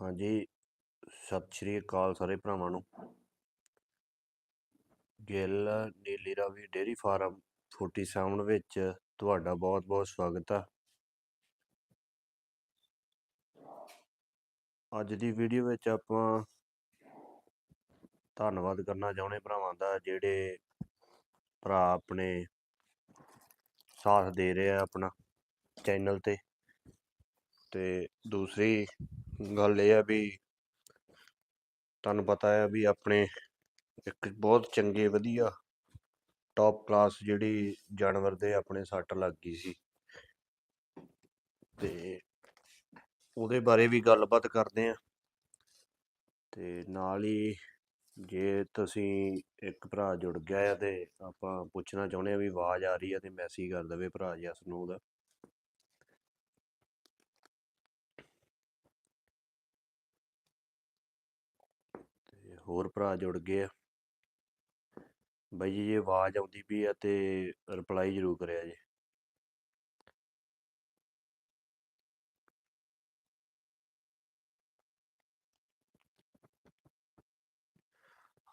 ਹਾਂਜੀ, ਸਤਿ ਸ਼੍ਰੀ ਅਕਾਲ ਸਾਰੇ ਭਰਾਵਾਂ ਨੂੰ। ਗਿੱਲ ਨੀਲੀ ਰਾਵੀ ਡੇਅਰੀ ਫਾਰਮ 47 ਵਿੱਚ ਤੁਹਾਡਾ ਬਹੁਤ-ਬਹੁਤ ਸਵਾਗਤ ਆ। ਅੱਜ ਦੀ ਵੀਡੀਓ ਵਿੱਚ ਆਪਾਂ ਧੰਨਵਾਦ ਕਰਨਾ ਚਾਹੁੰਦੇ ਭਰਾਵਾਂ ਦਾ, ਜਿਹੜੇ ਭਰਾ ਆਪਣੇ ਸਾਥ ਦੇ ਰਹੇ ਆ ਆਪਣਾ ਚੈਨਲ ਤੇ। ਤੇ ਦੂਸਰੀ ਗੱਲ ਇਹ ਆ ਵੀ ਤੁਹਾਨੂੰ ਪਤਾ ਹੈ ਵੀ ਆਪਣੇ ਇੱਕ ਬਹੁਤ ਚੰਗੇ, ਵਧੀਆ ਟੌਪ ਕਲਾਸ ਜਿਹੜੀ ਜਾਨਵਰ ਦੇ ਆਪਣੇ ਸੱਟ ਲੱਗ ਗਈ ਸੀ। ਤੇ ਉਹਦੇ ਬਾਰੇ ਵੀ ਗੱਲਬਾਤ ਕਰਦੇ ਆ ਤੇ ਨਾਲ ਹੀ ਜੇ ਤੁਸੀਂ ਇੱਕ ਭਰਾ ਜੁੜ ਗਿਆ ਆ ਤੇ ਆਪਾਂ ਪੁੱਛਣਾ ਚਾਹੁੰਦੇ ਆ ਵੀ ਆਵਾਜ਼ ਆ ਰਹੀ ਆ ਤੇ ਮੈਸੇਜ ਕਰ ਦੇਵੇ ਭਰਾ ਜਸ ਨੂੰ ਉਹਦਾ ਹੋਰ ਭਰਾ ਜੁੜ ਗਏ ਆ। ਬਾਈ ਜੀ, ਜੇ ਆਵਾਜ਼ ਆਉਂਦੀ ਪਈ ਆ ਤੇ ਰਿਪਲਾਈ ਜ਼ਰੂਰ ਕਰਿਆ ਜੀ।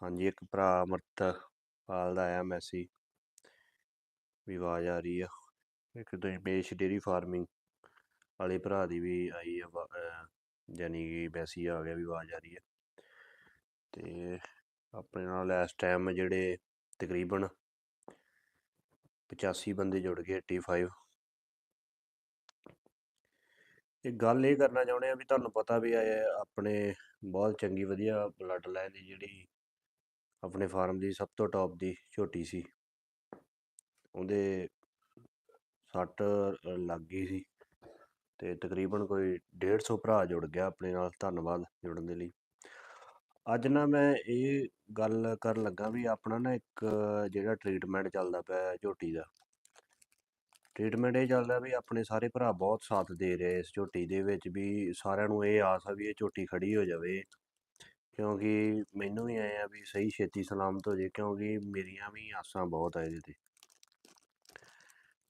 ਹਾਂਜੀ, ਇੱਕ ਭਰਾ ਅਮਰਤ ਪਾਲ ਦਾ ਆਇਆ ਮੈਸੇਜ ਵੀ ਆਵਾਜ਼ ਆ ਰਹੀ ਆ। ਇੱਕ ਦਸ਼ਮੇਸ਼ ਡੇਰੀ ਫਾਰਮਿੰਗ ਵਾਲੇ ਭਰਾ ਦੀ ਵੀ ਆਈ ਆ ਵਾ- ਯਾਨੀ ਕਿ ਮੈਸੇਜ ਆ ਗਿਆ ਵੀ ਆਵਾਜ਼ ਆ ਰਹੀ ਆ। ਤੇ ਆਪਣੇ ਨਾਲ ਇਸ ਟਾਈਮ ਜਿਹੜੇ ਤਕਰੀਬਨ 85 ਬੰਦੇ ਜੁੜ ਗਏ 85 ਇਹ ਗੱਲ ਇਹ ਕਰਨਾ ਚਾਹੁੰਦੇ ਆ ਵੀ ਤੁਹਾਨੂੰ ਪਤਾ ਵੀ ਇਹ ਆਪਣੇ ਬਹੁਤ ਚੰਗੀ ਵਧੀਆ ਬਲੱਡ ਲਾਈਨ ਦੀ ਜਿਹੜੀ ਆਪਣੇ ਫਾਰਮ ਦੀ ਸਭ ਤੋਂ ਟੌਪ ਦੀ ਝੋਟੀ ਸੀ। ਉਹਦੇ ਸੱਟ ਅ, ਲੱਗ ਗਈ ਸੀ ਤੇ ਤਕਰੀਬਨ ਕੋਈ 150 ਭਰਾ ਜੁੜ ਗਿਆ ਆਪਣੇ ਨਾਲ ਧੰਨਵਾਦ ਜੁੜਨ ਦੇ ਲਈ। ਅੱਜ ਨਾ ਮੈਂ ਇਹ ਗੱਲ ਕਰਨ ਲੱਗਾ ਵੀ ਆਪਣਾ ਨਾ ਇੱਕ ਜਿਹੜਾ ਟ੍ਰੀਟਮੈਂਟ ਚੱਲਦਾ ਪਿਆ ਹੈ ਝੋਟੀ ਦਾ। ਟ੍ਰੀਟਮੈਂਟ ਇਹ ਚੱਲਦਾ ਵੀ ਆਪਣੇ ਸਾਰੇ ਭਰਾ ਬਹੁਤ ਸਾਥ ਦੇ ਰਹੇ ਇਸ ਝੋਟੀ ਦੇ ਵਿੱਚ ਵੀ ਸਾਰਿਆਂ ਨੂੰ ਇਹ ਆਸ ਆ ਵੀ ਇਹ ਝੋਟੀ ਖੜੀ ਹੋ ਜਾਵੇ। ਕਿਉਂਕਿ ਮੈਨੂੰ ਵੀ ਐਂ ਆ ਵੀ ਸਹੀ ਛੇਤੀ ਸਲਾਮਤ ਹੋ ਜੇ ਕਿਉਂਕਿ ਮੇਰੀਆਂ ਵੀ ਆਸਾਂ ਬਹੁਤ ਆ ਇਹਦੇ ਤੇ।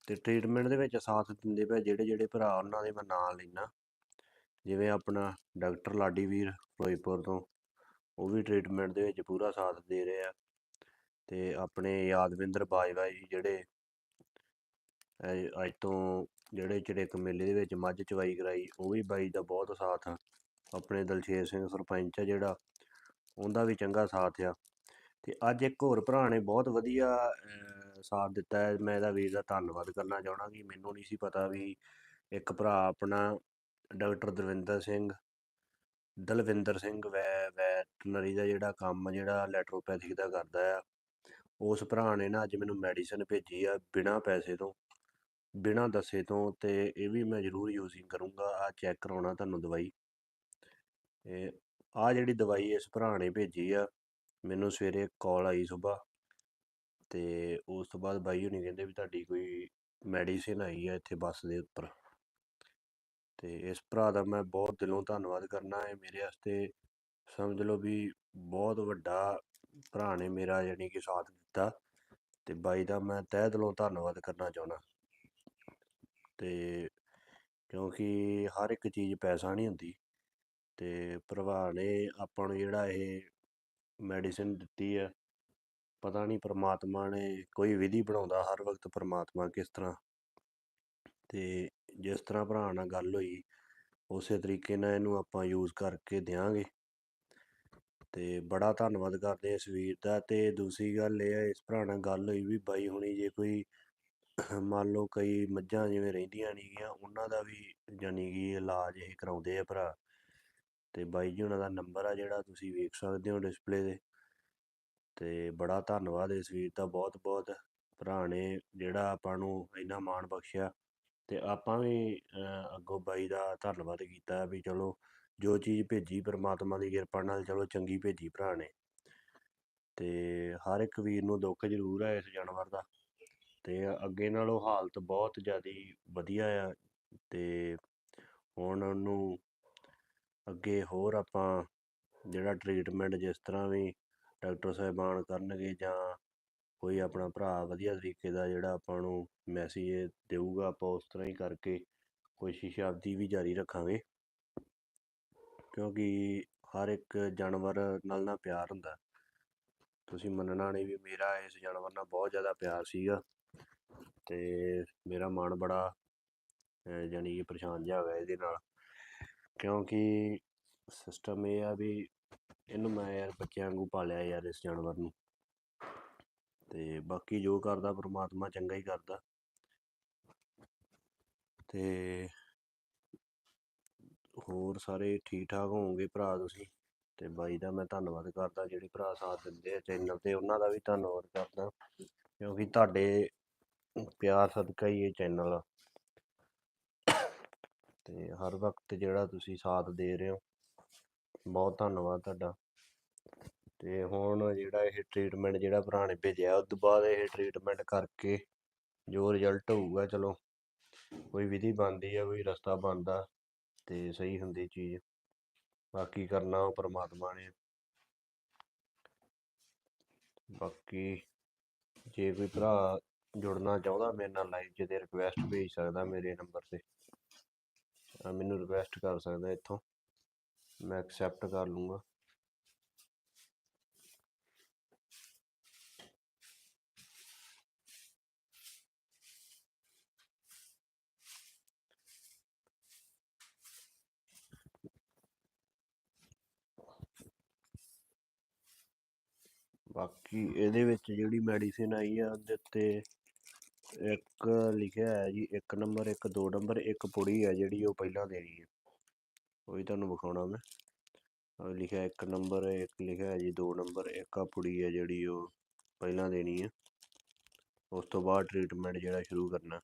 ਤੇ ਟ੍ਰੀਟਮੈਂਟ ਦੇ ਵਿੱਚ ਸਾਥ ਦਿੰਦੇ ਪਏ ਜਿਹੜੇ ਜਿਹੜੇ ਭਰਾ ਉਹਨਾਂ ਦੇ ਮੈਂ ਨਾਂ ਲੈਣਾ ਜਿਵੇਂ ਆਪਣਾ ਡਾਕਟਰ ਲਾਡੀ ਵੀਰ ਫਿਰੋਜ਼ਪੁਰ ਤੋਂ। ਉਹ ਵੀ ਟ੍ਰੀਟਮੈਂਟ ਦੇ ਵਿੱਚ ਪੂਰਾ ਸਾਥ ਦੇ ਰਹੇ ਆ। ਤੇ ਆਪਣੇ ਯਾਦਵਿੰਦਰ ਬਾਜਵਾ ਜੀ ਜਿਹੜੇ ਅੱਜ ਤੋਂ ਜਿਹੜੇ ਚੜੇਕ ਮੇਲੇ ਦੇ ਵਿੱਚ ਮੱਝ ਚਵਾਈ ਕਰਾਈ, ਉਹ ਵੀ ਬਾਈ ਦਾ ਬਹੁਤ ਸਾਥ ਆ। ਆਪਣੇ ਦਲਸ਼ੇਰ ਸਿੰਘ ਸਰਪੰਚ ਆ ਜਿਹੜਾ, ਉਹਦਾ ਵੀ ਚੰਗਾ ਸਾਥ ਆ। ਤੇ ਅੱਜ ਇੱਕ ਹੋਰ ਭਰਾ ਨੇ ਬਹੁਤ ਵਧੀਆ ਸਾਥ ਦਿੱਤਾ ਹੈ। ਮੈਂ ਇਹਦਾ ਵੀਰ ਦਾ ਧੰਨਵਾਦ ਕਰਨਾ ਚਾਹਣਾ ਕਿ ਮੈਨੂੰ ਨਹੀਂ ਸੀ ਪਤਾ ਵੀ ਇੱਕ ਭਰਾ ਆਪਣਾ ਡਾਕਟਰ ਦਲਵਿੰਦਰ ਸਿੰਘ ਦਲਵਿੰਦਰ ਸਿੰਘ ਵੈ ਵੈਟਨਰੀ ਦਾ ਜਿਹੜਾ ਕੰਮ ਜਿਹੜਾ ਲੈਟਰੋਪੈਥਿਕ ਦਾ ਕਰਦਾ ਆ, ਉਸ ਭਰਾ ਨੇ ਨਾ ਅੱਜ ਮੈਨੂੰ ਮੈਡੀਸਨ ਭੇਜੀ ਆ ਬਿਨਾਂ ਪੈਸੇ ਤੋਂ, ਬਿਨਾਂ ਦੱਸੇ ਤੋਂ ਤੇ ਇਹ ਵੀ ਮੈਂ ਜ਼ਰੂਰ ਯੂਜ਼ਿੰਗ ਕਰੂੰਗਾ ਆ ਚੈੱਕ ਕਰਾਉਣਾ ਤੁਹਾਨੂੰ ਦਵਾਈ। ਇਹ ਆ ਜਿਹੜੀ ਦਵਾਈ ਇਸ ਭਰਾ ਨੇ ਭੇਜੀ ਆ, ਮੈਨੂੰ ਸਵੇਰੇ ਕਾਲ ਆਈ ਸਵੇਰ ਤੇ ਉਸ ਤੋਂ ਬਾਅਦ ਬਾਈ ਹੁਣੀ ਕਹਿੰਦੇ ਵੀ ਤੁਹਾਡੀ ਕੋਈ ਮੈਡੀਸਿਨ ਆਈ ਆ ਇੱਥੇ ਬੱਸ ਦੇ ਉੱਪਰ। ਤੇ ਇਸ ਭਰਾ ਦਾ ਮੈਂ ਬਹੁਤ ਦਿਲੋਂ ਧੰਨਵਾਦ ਕਰਨਾ ਹੈ। ਮੇਰੇ ਵਾਸਤੇ ਸਮਝ ਲਓ ਵੀ ਬਹੁਤ ਵੱਡਾ ਭਰਾ ਨੇ ਮੇਰਾ, ਯਾਨੀ ਕਿ ਸਾਥ ਦਿੱਤਾ ਤੇ ਬਾਈ ਦਾ ਮੈਂ ਤਹਿ ਦਿਲੋਂ ਧੰਨਵਾਦ ਕਰਨਾ ਚਾਹੁੰਦਾ। ਤੇ ਕਿਉਂਕਿ ਹਰ ਇੱਕ ਚੀਜ਼ ਪੈਸਾ ਨਹੀਂ ਹੁੰਦੀ ਤੇ ਭਰਾ ਨੇ ਆਪਾਂ ਨੂੰ ਜਿਹੜਾ ਇਹ ਮੈਡੀਸਿਨ ਦਿੱਤੀ ਹੈ, ਪਤਾ ਨਹੀਂ ਪਰਮਾਤਮਾ ਨੇ ਕੋਈ ਵਿਧੀ ਬਣਾਉਂਦਾ ਹਰ ਵਕਤ ਪਰਮਾਤਮਾ ਕਿਸ ਤਰ੍ਹਾਂ। ਤੇ ਜਿਸ ਤਰ੍ਹਾਂ ਭਰਾ ਨਾਲ ਗੱਲ ਹੋਈ, ਉਸੇ ਤਰੀਕੇ ਨਾਲ ਇਹਨੂੰ ਆਪਾਂ ਯੂਜ਼ ਕਰਕੇ ਦਿਆਂਗੇ। ਤੇ ਬੜਾ ਧੰਨਵਾਦ ਕਰਦੇ ਇਸ ਵੀਰ ਦਾ ਤੇ ਦੂਸਰੀ ਗੱਲ ਇਹ ਹੈ ਇਸ ਭਰਾ ਨਾਲ ਗੱਲ ਹੋਈ ਵੀ ਬਾਈ ਹੁਣੀ ਜੇ ਕੋਈ ਮੰਨ ਲਓ ਕਈ ਮੱਝਾਂ ਜਿਵੇਂ ਰਹਿੰਦੀਆਂ ਨੇਗੀਆਂ ਉਹਨਾਂ ਦਾ ਵੀ ਯਾਨੀ ਕਿ ਇਲਾਜ ਇਹ ਕਰਾਉਂਦੇ ਆ ਭਰਾ। ਤੇ ਬਾਈ ਜੀ ਉਹਨਾਂ ਦਾ ਨੰਬਰ ਆ ਜਿਹੜਾ ਤੁਸੀਂ ਵੇਖ ਸਕਦੇ ਹੋ ਡਿਸਪਲੇ ਤੇ। ਤੇ ਬੜਾ ਧੰਨਵਾਦ ਇਸ ਵੀਰ ਦਾ ਬਹੁਤ ਬਹੁਤ ਭਰਾ ਨੇ ਜਿਹੜਾ ਆਪਾਂ ਨੂੰ ਇੰਨਾ ਮਾਣ ਬਖਸ਼ਿਆ। ਅਤੇ ਆਪਾਂ ਵੀ ਅੱਗੋਂ ਬਾਈ ਦਾ ਧੰਨਵਾਦ ਕੀਤਾ ਵੀ ਚਲੋ ਜੋ ਚੀਜ਼ ਭੇਜੀ ਪਰਮਾਤਮਾ ਦੀ ਕਿਰਪਾ ਨਾਲ ਚਲੋ ਚੰਗੀ ਭੇਜੀ ਭਰਾ ਨੇ। ਅਤੇ ਹਰ ਇੱਕ ਵੀਰ ਨੂੰ ਦੁੱਖ ਜ਼ਰੂਰ ਹੈ ਇਸ ਜਾਨਵਰ ਦਾ। ਅਤੇ ਅੱਗੇ ਨਾਲੋਂ ਹਾਲਤ ਬਹੁਤ ਜ਼ਿਆਦਾ ਵਧੀਆ ਆ ਅਤੇ ਹੁਣ ਉਹਨੂੰ ਅੱਗੇ ਹੋਰ ਆਪਾਂ ਜਿਹੜਾ ਟਰੀਟਮੈਂਟ ਜਿਸ ਤਰ੍ਹਾਂ ਵੀ ਡਾਕਟਰ ਸਾਹਿਬਾਨ ਕਰਨਗੇ ਜਾਂ ਕੋਈ ਆਪਣਾ ਭਰਾ ਵਧੀਆ ਤਰੀਕੇ ਦਾ ਜਿਹੜਾ ਆਪਾਂ ਨੂੰ ਮੈਸੇਜ ਦੇਊਗਾ, ਆਪਾਂ ਉਸ ਤਰ੍ਹਾਂ ਹੀ ਕਰਕੇ ਕੋਸ਼ਿਸ਼ ਆਪਦੀ ਵੀ ਜਾਰੀ ਰੱਖਾਂਗੇ। ਕਿਉਂਕਿ ਹਰ ਇੱਕ ਜਾਨਵਰ ਨਾਲ ਨਾ ਪਿਆਰ ਹੁੰਦਾ। ਤੁਸੀਂ ਮੰਨਣਾ ਨਹੀਂ ਵੀ ਮੇਰਾ ਇਸ ਜਾਨਵਰ ਨਾਲ ਬਹੁਤ ਜ਼ਿਆਦਾ ਪਿਆਰ ਸੀਗਾ ਤੇ ਮੇਰਾ ਮਨ ਬੜਾ ਜਾਣੀ ਕਿ ਪਰੇਸ਼ਾਨ ਜਿਹਾ ਹੋਇਆ ਇਹਦੇ ਨਾਲ। ਕਿਉਂਕਿ ਸਿਸਟਮ ਇਹ ਆ ਵੀ ਇਹਨੂੰ ਮੈਂ ਯਾਰ ਬੱਚਿਆਂ ਵਾਂਗੂ ਪਾਲਿਆ ਯਾਰ ਇਸ ਜਾਨਵਰ ਨੂੰ। ਤੇ ਬਾਕੀ ਜੋ ਕਰਦਾ ਪ੍ਰਮਾਤਮਾ ਚੰਗਾ ਹੀ ਕਰਦਾ। ਤੇ ਹੋਰ ਸਾਰੇ ਠੀਕ ਠਾਕ ਹੋਵੋਗੇ ਭਰਾ ਤੁਸੀਂ? ਤੇ ਬਾਈ ਦਾ ਮੈਂ ਧੰਨਵਾਦ ਕਰਦਾ, ਜਿਹੜੇ ਭਰਾ ਸਾਥ ਦਿੰਦੇ ਆ ਚੈਨਲ ਤੇ, ਉਹਨਾਂ ਦਾ ਵੀ ਧੰਨਵਾਦ ਕਰਦਾ। ਕਿਉਂਕਿ ਤੁਹਾਡੇ ਪਿਆਰ ਸਦਕਾ ਹੀ ਇਹ ਚੈਨਲ ਤੇ ਹਰ ਵਕਤ ਜਿਹੜਾ ਤੁਸੀਂ ਸਾਥ ਦੇ ਰਹੇ ਹੋ, ਬਹੁਤ ਧੰਨਵਾਦ ਤੁਹਾਡਾ। ਤੇ ਹੁਣ ਜਿਹੜਾ ਇਹ ਟ੍ਰੀਟਮੈਂਟ ਜਿਹੜਾ ਭਰਾ ਨੇ ਭੇਜਿਆ, ਉਸ ਤੋਂ ਬਾਅਦ ਇਹ ਟ੍ਰੀਟਮੈਂਟ ਕਰਕੇ ਜੋ ਰਿਜ਼ਲਟ ਹੋਊਗਾ, ਚਲੋ ਕੋਈ ਵਿਧੀ ਬਣਦੀ ਆ, ਕੋਈ ਰਸਤਾ ਬਣਦਾ ਤੇ ਸਹੀ ਹੁੰਦੀ ਚੀਜ਼। ਬਾਕੀ ਕਰਨਾ ਉਹ ਪਰਮਾਤਮਾ ਨੇ। ਬਾਕੀ ਜੇ ਕੋਈ ਭਰਾ ਜੁੜਨਾ ਚਾਹੁੰਦਾ ਮੇਰੇ ਨਾਲ ਲਾਈਵ 'ਚ ਤੇ ਰਿਕੁਐਸਟ ਭੇਜ ਸਕਦਾ ਮੇਰੇ ਨੰਬਰ ਤੇ। ਮੈਨੂੰ ਰਿਕੁਐਸਟ ਕਰ ਸਕਦਾ ਇੱਥੋਂ। ਮੈਂ ਐਕਸੈਪਟ ਕਰ ਲੂੰਗਾ। ਬਾਕੀ ਇਹਦੇ ਵਿੱਚ ਜਿਹੜੀ ਮੈਡੀਸਿਨ ਆਈ ਆ, ਉਹਦੇ ਉੱਤੇ ਇੱਕ ਲਿਖਿਆ ਹੈ ਜੀ, ਇੱਕ ਨੰਬਰ ਇੱਕ ਦੋ ਨੰਬਰ ਇੱਕ ਪੁੜੀ ਹੈ ਜਿਹੜੀ ਉਹ ਪਹਿਲਾਂ ਦੇਣੀ ਹੈ ਉਹ ਹੀ ਤੁਹਾਨੂੰ ਵਿਖਾਉਣਾ ਮੈਂ। ਉਹ ਲਿਖਿਆ ਇੱਕ ਨੰਬਰ ਇੱਕ ਲਿਖਿਆ ਹੈ ਜੀ ਦੋ ਨੰਬਰ ਇੱਕ ਆ ਪੁੜੀ ਹੈ ਜਿਹੜੀ ਉਹ ਪਹਿਲਾਂ ਦੇਣੀ ਹੈ ਉਸ ਤੋਂ ਬਾਅਦ ਟ੍ਰੀਟਮੈਂਟ ਜਿਹੜਾ ਸ਼ੁਰੂ ਕਰਨਾ।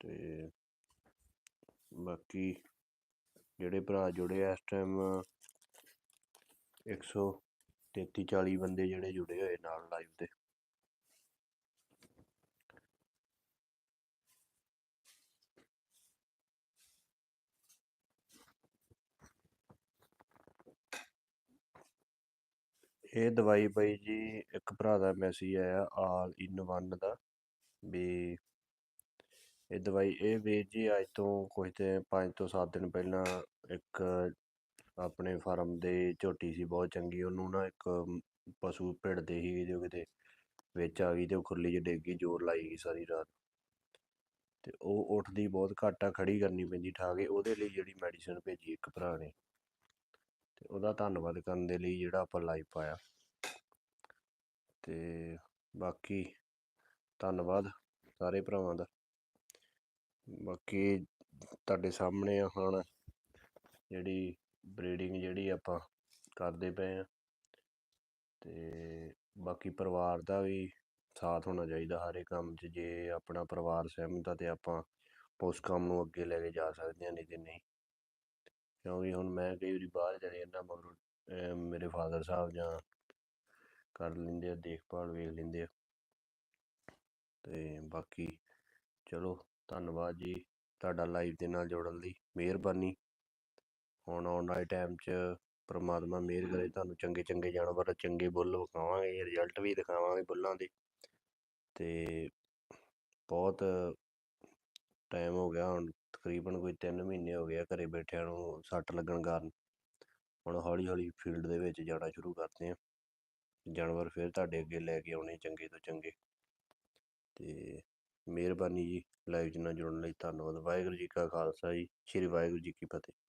ਤੇ ਬਾਕੀ ਜਿਹੜੇ ਭਰਾ ਜੁੜੇ ਆ, ਇਸ ਟਾਈਮ ਤੇਤੀ 40 ਬੰਦੇ ਜਿਹੜੇ ਜੁੜੇ ਹੋਏ ਨਾਲ ਲਾਈਵ ਤੇ। ਇਹ ਦਵਾਈ ਬਾਈ ਜੀ, ਇੱਕ ਭਰਾ ਦਾ ਮੈਸੇਜ ਆਇਆ ਆਲ ਇਨ ਵਨ ਦਾ ਵੀ ਇਹ ਦਵਾਈ, ਇਹ ਵੀਰ ਜੀ ਅੱਜ ਤੋਂ ਕੁਝ ਤੇ 5 ਤੋਂ 7 ਦਿਨ ਪਹਿਲਾਂ ਇੱਕ ਆਪਣੇ ਫਾਰਮ ਦੇ ਝੋਟੀ ਸੀ, ਬਹੁਤ ਚੰਗੀ। ਉਹਨੂੰ ਨਾ ਇੱਕ ਪਸ਼ੂ ਭਿੜਦੇ ਸੀ ਜੋ ਕਿਤੇ ਵਿੱਚ ਆ ਗਈ ਤੇ ਉਹ ਖੁਰਲੀ 'ਚ ਡਿੱਗ ਗਈ, ਜ਼ੋਰ ਲਾਈ ਗਈ ਸਾਰੀ ਰਾਤ। ਤੇ ਉਹ ਉੱਠਦੀ ਬਹੁਤ ਘੱਟ ਆ ਖੜੀ ਕਰਨੀ ਪੈਂਦੀ ਠਾ ਕੇ। ਉਹਦੇ ਲਈ ਜਿਹੜੀ ਮੈਡੀਸਨ ਭੇਜੀ ਇੱਕ ਭਰਾ ਨੇ। ਤੇ ਉਹਦਾ ਧੰਨਵਾਦ ਕਰਨ ਦੇ ਲਈ ਜਿਹੜਾ ਆਪਾਂ ਲਾਈਵ ਪਾਇਆ। ਤੇ ਬਾਕੀ ਧੰਨਵਾਦ ਸਾਰੇ ਭਰਾਵਾਂ ਦਾ। ਬਾਕੀ ਤੁਹਾਡੇ ਸਾਹਮਣੇ ਆ ਹੁਣ ਜਿਹੜੀ ਬਰੀਡਿੰਗ ਜਿਹੜੀ ਆਪਾਂ ਕਰਦੇ ਪਏ ਆ ਤੇ ਬਾਕੀ ਪਰਿਵਾਰ ਦਾ ਵੀ ਸਾਥ ਹੋਣਾ ਚਾਹੀਦਾ ਹਰ ਇੱਕ ਕੰਮ 'ਚ, ਜੇ ਆਪਣਾ ਪਰਿਵਾਰ ਸਹਿਮਤ ਆ ਤੇ ਆਪਾਂ ਉਸ ਕੰਮ ਨੂੰ ਅੱਗੇ ਲੈ ਕੇ ਜਾ ਸਕਦੇ ਹਾਂ, ਨਹੀਂ ਤੇ ਨਹੀਂ। ਕਿਉਂਕਿ ਹੁਣ ਮੈਂ ਕਈ ਵਾਰੀ ਬਾਹਰ ਚਲੇ ਜਾਂਦਾ, ਮਗਰ ਮੇਰੇ ਫਾਦਰ ਸਾਹਿਬ ਜਾਂ ਕਰ ਲੈਂਦੇ ਆ, ਦੇਖਭਾਲ ਵੇਖ ਲੈਂਦੇ ਆ। ਤੇ ਬਾਕੀ ਚਲੋ, ਧੰਨਵਾਦ ਜੀ ਤੁਹਾਡਾ ਲਾਈਵ ਦੇ ਨਾਲ ਜੁੜਨ ਲਈ, ਮਿਹਰਬਾਨੀ। ਹੁਣ ਆਉਣ ਵਾਲੇ ਟਾਈਮ 'ਚ ਪਰਮਾਤਮਾ ਮਿਹਰ ਕਰੇ ਤੁਹਾਨੂੰ ਚੰਗੇ ਚੰਗੇ ਜਾਨਵਰ ਚੰਗੇ ਬੁੱਲ ਵਿਖਾਵਾਂਗੇ ਰਿਜ਼ਲਟ ਵੀ ਦਿਖਾਵਾਂਗੇ ਬੁੱਲਾਂ ਦੇ। ਤੇ ਬਹੁਤ ਟਾਈਮ ਹੋ ਗਿਆ ਹੁਣ ਤਕਰੀਬਨ ਕੋਈ 3 ਮਹੀਨੇ ਹੋ ਗਏ ਆ ਘਰੇ ਬੈਠਿਆਂ ਨੂੰ ਸੱਟ ਲੱਗਣ ਕਾਰਨ। ਹੁਣ ਹੌਲੀ ਹੌਲੀ ਫੀਲਡ ਦੇ ਵਿੱਚ ਜਾਣਾ ਸ਼ੁਰੂ ਕਰਦੇ ਆ। ਜਾਨਵਰ ਫਿਰ ਤੁਹਾਡੇ ਅੱਗੇ ਲੈ ਕੇ ਆਉਣੇ ਚੰਗੇ ਤੋਂ ਚੰਗੇ। ਤੇ ਮਿਹਰਬਾਨੀ ਜੀ ਲਾਈਵ ਨਾਲ ਜੁੜਨ ਲਈ ਧੰਨਵਾਦ। ਵਾਹਿਗੁਰੂ ਜੀ ਕਾ ਖਾਲਸਾ ਜੀ ਸ੍ਰੀ ਵਾਹਿਗੁਰੂ ਜੀ ਕੀ ਫਤਿਹ।